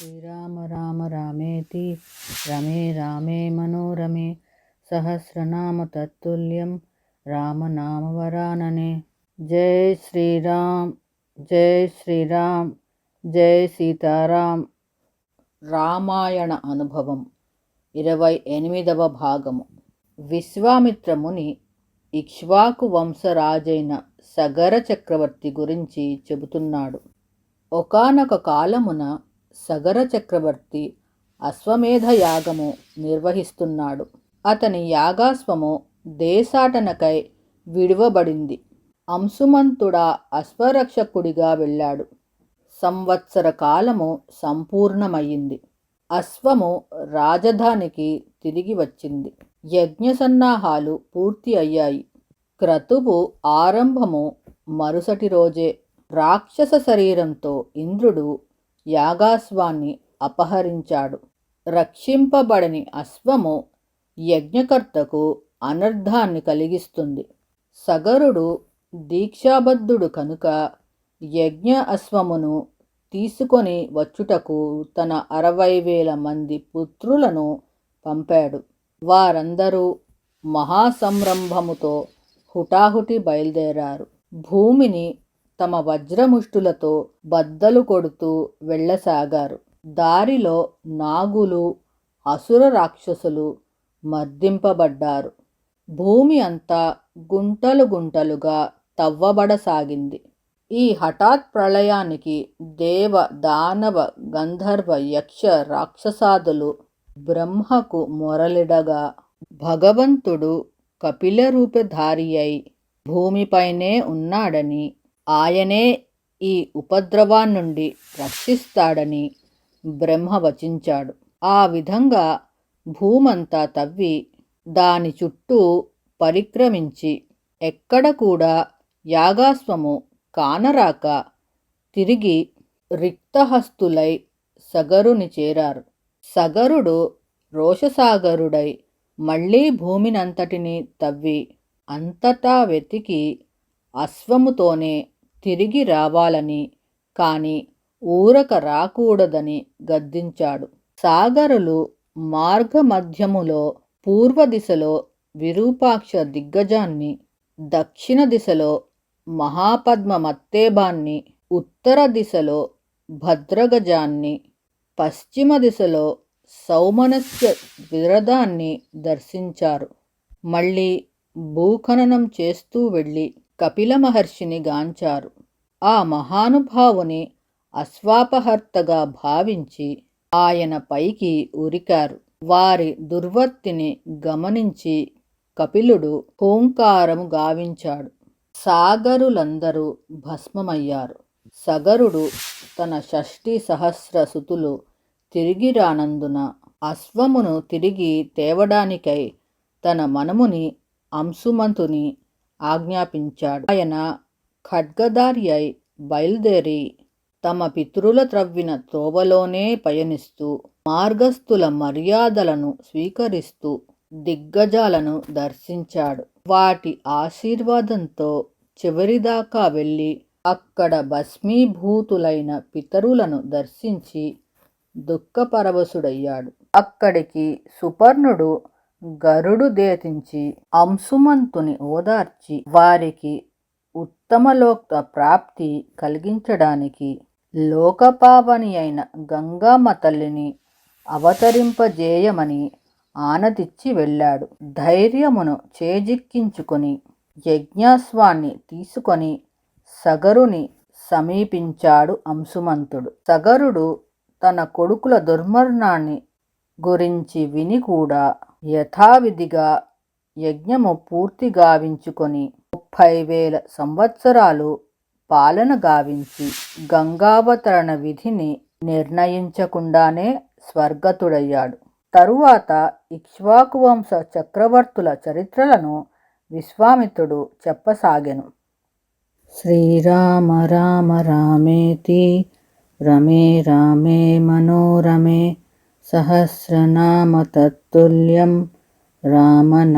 శ్రీరామ రామ రామేతి రమే రామే మనోరమే సహస్రనామ తత్తుల్యం రామనామవరాననే జై శ్రీరామ్ జై శ్రీరామ్ జై సీతారాం రామాయణ అనుభవం ఇరవై ఎనిమిదవ భాగము. విశ్వామిత్రముని ఇక్ష్వాకు వంశరాజైన సగర చక్రవర్తి గురించి చెబుతున్నాడు. ఒకానొక కాలమున సగర చక్రవర్తి అశ్వమేధ యాగము నిర్వహిస్తున్నాడు. అతని యాగాశ్వము దేశాటనకై విడువబడింది. అంశుమంతుడా అశ్వరక్షకుడిగా వెళ్ళాడు. సంవత్సర కాలము సంపూర్ణమయ్యింది. అశ్వము రాజధానికి తిరిగి వచ్చింది. యజ్ఞ సన్నాహాలు పూర్తి అయ్యాయి. క్రతువు ఆరంభము మరుసటి రోజే. రాక్షస శరీరంతో ఇంద్రుడు యాగాశ్వాన్ని అపహరించాడు. రక్షింపబడని అశ్వము యజ్ఞకర్తకు అనర్థాన్ని కలిగిస్తుంది. సగరుడు దీక్షాబద్ధుడు కనుక యజ్ఞ అశ్వమును తీసుకొని వచ్చుటకు తన అరవై వేల మంది పుత్రులను పంపాడు. వారందరూ మహాసంరంభముతో హుటాహుటి బయలుదేరారు. భూమిని తమ వజ్రముష్టులతో బద్దలు కొడుతూ వెళ్ళసాగారు. దారిలో నాగులు అసుర రాక్షసులు మర్దింపబడ్డారు. భూమి అంతా గుంటలు గుంటలుగా తవ్వబడసాగింది. ఈ హఠాత్ ప్రళయానికి దేవ దానవ గంధర్వ యక్ష రాక్షసాదులు బ్రహ్మకు మొరలిడగా భగవంతుడు కపిల రూపధారి అయి భూమిపైనే ఉన్నాడని ఆయనే ఈ ఉపద్రవాన్నుండి రక్షిస్తాడని బ్రహ్మ వచించాడు. ఆ విధంగా భూమంతా తవ్వి దాని చుట్టూ పరిక్రమించి ఎక్కడ కూడా యాగాస్వము కానరాక తిరిగి రిక్తహస్తులై సగరుని చేరారు. సగరుడు రోషసాగరుడై మళ్ళీ భూమినంతటిని తవ్వి అంతటా వెతికి అశ్వముతోనే తిరిగి రావాలని కాని ఊరక రాకూడదని గద్దించాడు. సాగరులు మార్గమధ్యములో పూర్వ దిశలో విరూపాక్ష దిగ్గజాన్ని దక్షిణ దిశలో మహాపద్మ మత్తేబాన్ని ఉత్తర దిశలో భద్రగజాన్ని పశ్చిమ దిశలో సౌమనస్య విరదాన్ని దర్శించారు. మళ్ళీ భూఖననం చేస్తూ వెళ్ళి కపిల మహర్షిని గాంచారు. ఆ మహానుభావుని అశ్వాపహర్తగా భావించి ఆయన పైకి ఉరికారు. వారి దుర్వర్తిని గమనించి కపిలుడు హోంకారము గావించాడు. సాగరులందరూ భస్మమయ్యారు. సగరుడు తన షష్ఠి సహస్ర సుతులు తిరిగి రానందున అశ్వమును తిరిగి తేవడానికై తన మనముని అంశుమంతుని ఆజ్ఞాపించాడు. ఆయన ఖడ్గదారి అయి బయలుదేరి తమ పితృల త్రవ్విన త్రోవలోనే పయనిస్తూ మార్గస్థుల మర్యాదలను స్వీకరిస్తూ దిగ్గజాలను దర్శించాడు. వాటి ఆశీర్వాదంతో చివరిదాకా వెళ్ళి అక్కడ భస్మీభూతులైన పితరులను దర్శించి దుఃఖపరవశుడయ్యాడు. అక్కడికి సుపర్ణుడు గరుడు దేతించి అంశుమంతుని ఓదార్చి వారికి ఉత్తమలోక్త ప్రాప్తి కలిగించడానికి లోకపావని అయిన గంగామ తల్లిని అవతరింపజేయమని ఆనతిచ్చి వెళ్ళాడు. ధైర్యమును చేజిక్కించుకొని యజ్ఞాస్వాన్ని తీసుకొని సగరుని సమీపించాడు అంశుమంతుడు. సగరుడు తన కొడుకుల దుర్మరణాన్ని గురించి విని కూడా యథావిధిగా యజ్ఞము పూర్తి గావించుకొని ముప్పై వేల సంవత్సరాలు పాలన గావించి గంగావతరణ విధిని నిర్ణయించకుండానే స్వర్గతుడయ్యాడు. తరువాత ఇక్ష్వాకు వంశ చక్రవర్తుల చరిత్రలను విశ్వామిత్రుడు చెప్పసాగెను. శ్రీరామ రామ రామేతి రమే రామే మనోరమే సహస్రనామ తత్తుల్యం రామనామవరాననే